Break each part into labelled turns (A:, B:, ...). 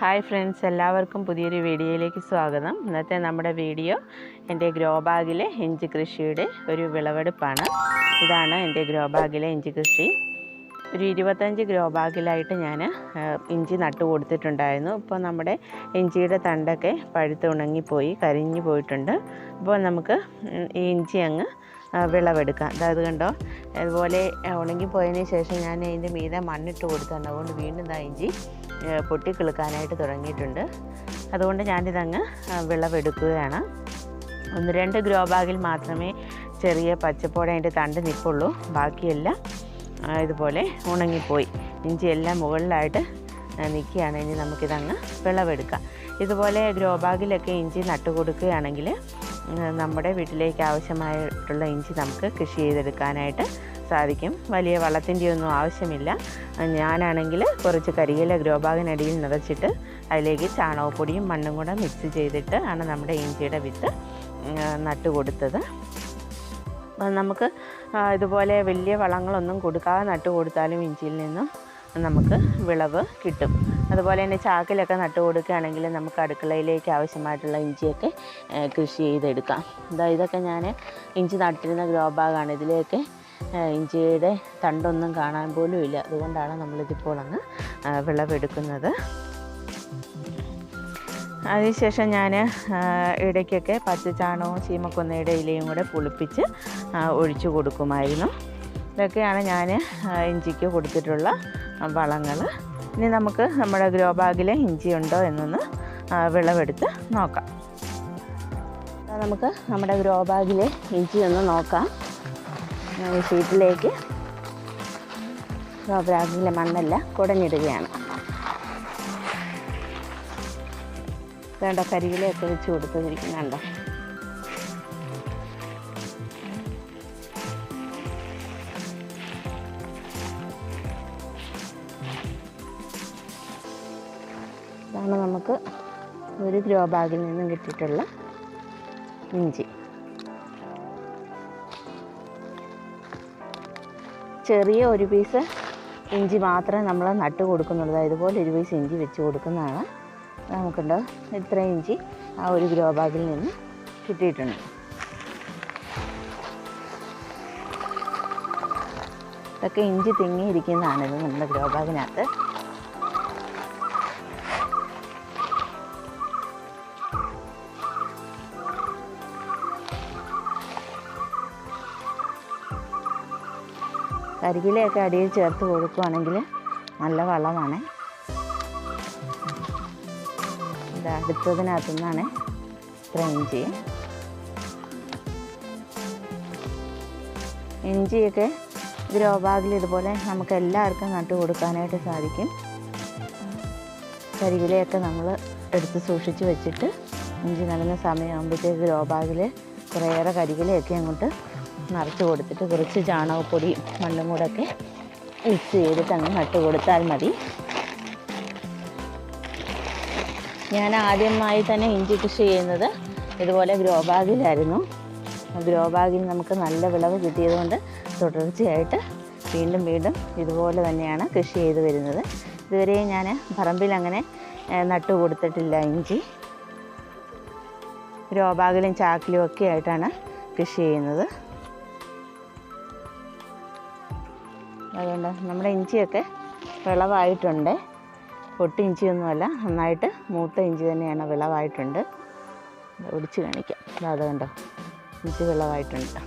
A: Hi friends എല്ലാവർക്കും പുതിയൊരു വീഡിയോയിലേക്ക് സ്വാഗതം. ഇന്നത്തെ നമ്മുടെ വീഡിയോ എന്റെ ഗ്രോ ബാഗിലെ ഇഞ്ചി കൃഷിയുടെ ഒരു വിളവെടുപ്പാണ്. ഇതാണ് എന്റെ ഗ്രോ ബാഗിലെ ഇഞ്ചി കൃഷി. ഒരു ഇരുപത്തഞ്ച് ഗ്രോ ബാഗിലായിട്ട് ഞാൻ ഇഞ്ചി നട്ടു കൊടുത്തിട്ടുണ്ടായിരുന്നു. ഇപ്പോൾ നമ്മുടെ ഇഞ്ചിയുടെ തണ്ടൊക്കെ പഴുത്ത് ഉണങ്ങിപ്പോയി കരിഞ്ഞു പോയിട്ടുണ്ട്. അപ്പോൾ നമുക്ക് ഈ ഇഞ്ചി അങ്ങ് വിളവെടുക്കാം. അതായത് കണ്ടോ? അതുപോലെ ഉണങ്ങിപ്പോയതിന് ശേഷം ഞാൻ അതിന്റെ മീതെ മണ്ണിട്ട് കൊടുത്തിട്ടുണ്ട് അതുകൊണ്ട് വീണ്ടും ഇഞ്ചി പൊട്ടിക്കിളുക്കാനായിട്ട് തുടങ്ങിയിട്ടുണ്ട്. അതുകൊണ്ട് ഞാനിതങ്ങ് വിളവെടുക്കുകയാണ്. ഒന്ന് രണ്ട് ഗ്രോ ബാഗിൽ മാത്രമേ ചെറിയ പച്ചപ്പോടെ അതിന്റെ തണ്ട് നിൽപ്പുള്ളൂ. ബാക്കിയെല്ലാം ഇതുപോലെ ഉണങ്ങിപ്പോയി. ഇഞ്ചി എല്ലാം മുകളിലായിട്ട് നിൽക്കുകയാണ്. ഇനി നമുക്കിതങ്ങ് വിളവെടുക്കാം. ഇതുപോലെ ഗ്രോ ബാഗിലൊക്കെ ഇഞ്ചി നട്ടു കൊടുക്കുകയാണെങ്കിൽ നമ്മുടെ വീട്ടിലേക്ക് ആവശ്യമായിട്ടുള്ള ഇഞ്ചി നമുക്ക് കൃഷി ചെയ്തെടുക്കാനായിട്ട് സാധിക്കും. വലിയ വള്ളത്തിന്റെ ഒന്നും ആവശ്യമില്ല. ഞാനാണെങ്കിൽ കുറച്ച് കരിയില ഗ്രോ ബാഗിനടിയിൽ നിറച്ചിട്ട് അതിലേക്ക് ചാണകപ്പൊടിയും മണ്ണും കൂടെ മിക്സ് ചെയ്തിട്ട് ആണ് നമ്മുടെ ഇഞ്ചിയുടെ വിത്ത് നട്ടു കൊടുത്തത്. നമുക്ക് ഇതുപോലെ വലിയ വളങ്ങളൊന്നും കൊടുക്കാതെ നട്ടു കൊടുത്താലും ഇഞ്ചിയിൽ നിന്നും നമുക്ക് വിളവ് കിട്ടും. അതുപോലെ തന്നെ ചാക്കിലൊക്കെ നട്ടു കൊടുക്കുകയാണെങ്കിൽ നമുക്ക് അടുക്കളയിലേക്ക് ആവശ്യമായിട്ടുള്ള ഇഞ്ചിയൊക്കെ കൃഷി ചെയ്തെടുക്കാം. ഇതാ ഇതൊക്കെ ഞാൻ ഇഞ്ചി നട്ടിരുന്ന ഗ്രോ ബാഗാണ് ഇതിലേക്ക് ഇഞ്ചിയുടെ തണ്ടൊന്നും കാണാൻ പോലും ഇല്ല. അതുകൊണ്ടാണ് നമ്മളിതിപ്പോൾ അങ്ങ് വിളവെടുക്കുന്നത്. അതിനുശേഷം ഞാൻ ഇടയ്ക്കൊക്കെ പച്ചച്ചാണകവും ചീമക്കൊന്നയുടെ ഇലയും കൂടെ പുളിപ്പിച്ച് ഒഴിച്ചു കൊടുക്കുമായിരുന്നു. ഇതൊക്കെയാണ് ഞാൻ ഇഞ്ചിക്ക് കൊടുത്തിട്ടുള്ള വളങ്ങൾ ഇനി നമുക്ക് നമ്മുടെ ഗ്രോ ബാഗിൽ ഇഞ്ചി ഉണ്ടോ എന്നൊന്ന് വിളവെടുത്ത് നോക്കാം. നമുക്ക് നമ്മുടെ ഗ്രോ ബാഗിലെ ഇഞ്ചി ഒന്ന് നോക്കാം. ഷീറ്റിലേക്ക് മണ്ണല്ല മണ്ണെല്ലാം കുടഞ്ഞിടുകയാണ്. വേണ്ട കരിയിലൊക്കെ വെച്ച് കൊടുത്തിരിക്കുന്നുണ്ടോ ഇതാണ് നമുക്ക് ഒരു ഗ്രോ ബാഗിൽ നിന്നും കിട്ടിയിട്ടുള്ള ഇഞ്ചി. ചെറിയ ഒരു പീസ് ഇഞ്ചി മാത്രമേ നമ്മൾ നട്ട് കൊടുക്കുന്നുള്ളൂ. ഇതുപോലെ ഒരു പീസ് ഇഞ്ചി വെച്ച് കൊടുക്കുന്നതാണ്. നമുക്കുണ്ട്? ഇത്ര ഇഞ്ചി ആ ഒരു ഗ്രോ ബാഗിൽ നിന്ന് കിട്ടിയിട്ടുണ്ട്. ഇതൊക്കെ ഇഞ്ചി തിങ്ങിയിരിക്കുന്നതാണിത് നമ്മുടെ ഗ്രോ ബാഗിനകത്ത്. കരികിലയൊക്കെ അടിയിൽ ചേർത്ത് കൊടുക്കുകയാണെങ്കിൽ നല്ല വളമാണ്. ഇത് അടുത്തതിനകത്തു നിന്നാണ് ഇഞ്ചി. ഇഞ്ചിയൊക്കെ ഗ്രോ ബാഗിൽ ഇതുപോലെ നമുക്ക് എല്ലാവർക്കും നട്ടു കൊടുക്കാനായിട്ട് സാധിക്കും. കരികിലയൊക്കെ നമ്മൾ എടുത്ത് സൂക്ഷിച്ച് വെച്ചിട്ട് ഇഞ്ചി നടുന്ന സമയമാകുമ്പോഴത്തേക്ക് ഗ്രോ ബാഗിൽ കുറേയേറെ കരികിലയൊക്കെ അങ്ങോട്ട് നിറച്ച് കൊടുത്തിട്ട് കുറച്ച് ചാണകപ്പൊടിയും മണ്ണും കൂടെ ഒക്കെ മിക്സ് ചെയ്തിട്ട് അങ്ങ് നട്ട് കൊടുത്താൽ മതി. ഞാൻ ആദ്യമായി തന്നെ ഇഞ്ചി കൃഷി ചെയ്യുന്നത് ഇതുപോലെ ഗ്രോ ബാഗിലായിരുന്നു. ഗ്രോ ബാഗിൽ നമുക്ക് നല്ല വിളവ് കിട്ടിയതുകൊണ്ട് തുടർച്ചയായിട്ട് വീണ്ടും വീണ്ടും ഇതുപോലെ തന്നെയാണ് കൃഷി ചെയ്ത് വരുന്നത്. ഇതുവരെ ഞാൻ പറമ്പിൽ അങ്ങനെ നട്ടു കൊടുത്തിട്ടില്ല ഇഞ്ചി. ഗ്രോ ബാഗിലും ചാക്കിലും ഒക്കെ ആയിട്ടാണ് കൃഷി ചെയ്യുന്നത്. അതുകൊണ്ട് നമ്മുടെ ഇഞ്ചിയൊക്കെ വിളവായിട്ടുണ്ട്. പൊട്ടി ഇഞ്ചിയൊന്നുമല്ല നന്നായിട്ട് മൂത്ത ഇഞ്ചി തന്നെയാണ് വിളവായിട്ടുണ്ട്. ഒടിച്ച് കാണിക്കാം. അത് കണ്ടോ? ഇഞ്ചി വിളവായിട്ടുണ്ട്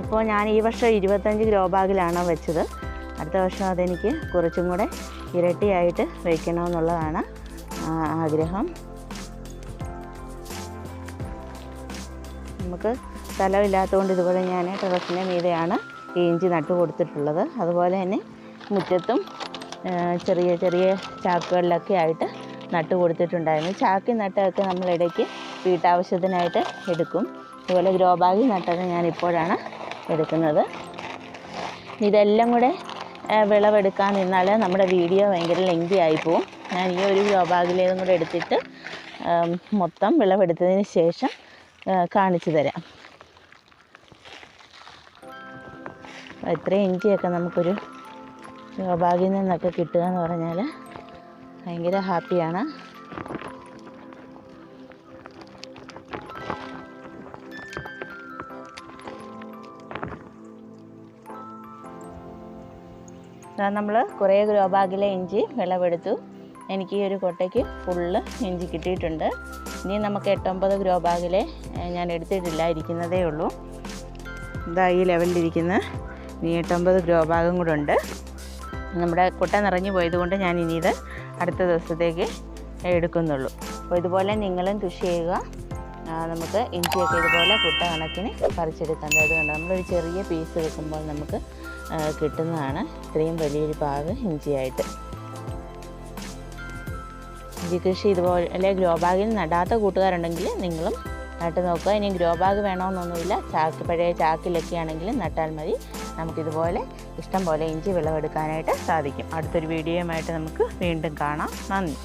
A: ഇപ്പോൾ ഞാൻ ഈ വർഷം ഇരുപത്തഞ്ച് ഗ്രോ ബാഗിലാണ് വെച്ചത്. അടുത്ത വർഷം അതെനിക്ക് കുറച്ചും കൂടെ ഇരട്ടിയായിട്ട് വയ്ക്കണമെന്നുള്ളതാണ് ആഗ്രഹം. നമുക്ക് സ്ഥലമില്ലാത്തതുകൊണ്ട് ഇതുപോലെ ഞാൻ ടെറസിന്റെ മീതെയാണ് ഈ ഇഞ്ചി നട്ടു കൊടുത്തിട്ടുള്ളത്. അതുപോലെ തന്നെ മുറ്റത്തും ചെറിയ ചെറിയ ചാക്കുകളിലൊക്കെ ആയിട്ട് നട്ടു കൊടുത്തിട്ടുണ്ടായിരുന്നു. ചാക്കി നട്ടൊക്കെ നമ്മളിടയ്ക്ക് വീട്ടാവശ്യത്തിനായിട്ട് എടുക്കും. അതുപോലെ ഗ്രോ ബാഗിൽ നട്ടൊക്കെ ഞാനിപ്പോഴാണ് എടുക്കുന്നത്. ഇതെല്ലാം കൂടെ വിളവെടുക്കാൻ നിന്നാൽ നമ്മുടെ വീഡിയോ ഭയങ്കര ലെങ്തി ആയിപ്പോവും ഞാൻ ഈ ഒരു ഗ്രോ ബാഗിലേതും കൂടെ എടുത്തിട്ട് മൊത്തം വിളവെടുത്തതിന് ശേഷം കാണിച്ചു തരാം. ഇത്രയും ഇഞ്ചിയൊക്കെ നമുക്കൊരു ഭാഗ്യം നിന്നൊക്കെ കിട്ടുക എന്ന് പറഞ്ഞാൽ ഭയങ്കര ഹാപ്പിയാണ്. നമ്മൾ കുറേ ഗ്രോ ബാഗിലെ ഇഞ്ചി വിളവെടുത്തു. എനിക്ക് ഈ ഒരു കൊട്ടയ്ക്ക് ഫുള്ള് ഇഞ്ചി കിട്ടിയിട്ടുണ്ട്. ഇനി നമുക്ക് എട്ടൊമ്പത് ഗ്രോ ബാഗിലെ ഞാൻ എടുത്തിട്ടില്ല ഇരിക്കുന്നതേ ഉള്ളൂ. ഇതാ ഈ ലെവലിലിരിക്കുന്ന ഇനി എട്ടൊമ്പത് ഗ്രോ ബാഗും കൂടെ ഉണ്ട്. നമ്മുടെ കുട്ട നിറഞ്ഞു പോയതുകൊണ്ട് ഞാൻ ഇനി ഇത് അടുത്ത ദിവസത്തേക്ക് എടുക്കുന്നുള്ളൂ. അപ്പോൾ ഇതുപോലെ നിങ്ങളും കൃഷി ചെയ്യുക. നമുക്ക് ഇഞ്ചിയൊക്കെ ഇതുപോലെ കുട്ട കണക്കിന് പറിച്ചെടുക്കാം. അതുകൊണ്ട് കണ്ടോ നമ്മളൊരു ചെറിയ പീസ് വെക്കുമ്പോൾ നമുക്ക് കിട്ടുന്നതാണ് ഇത്രയും വലിയൊരു പാവ് ഇഞ്ചിയായിട്ട്. ഇഞ്ചി കൃഷി ഇതുപോലെ ഗ്രോ ബാഗിൽ നടാത്ത കൂട്ടുകാരുണ്ടെങ്കിൽ നിങ്ങളും നട്ട് നോക്കുക. ഇനി ഗ്രോ ബാഗ് വേണമെന്നൊന്നുമില്ല. ചാക്ക് പഴയ ചാക്കിലൊക്കെ ആണെങ്കിൽ നട്ടാൽ മതി. നമുക്കിതുപോലെ ഇഷ്ടം പോലെ ഇഞ്ചി വിളവെടുക്കാനായിട്ട് സാധിക്കും. അടുത്തൊരു വീഡിയോയുമായിട്ട് നമുക്ക് വീണ്ടും കാണാം. നന്ദി.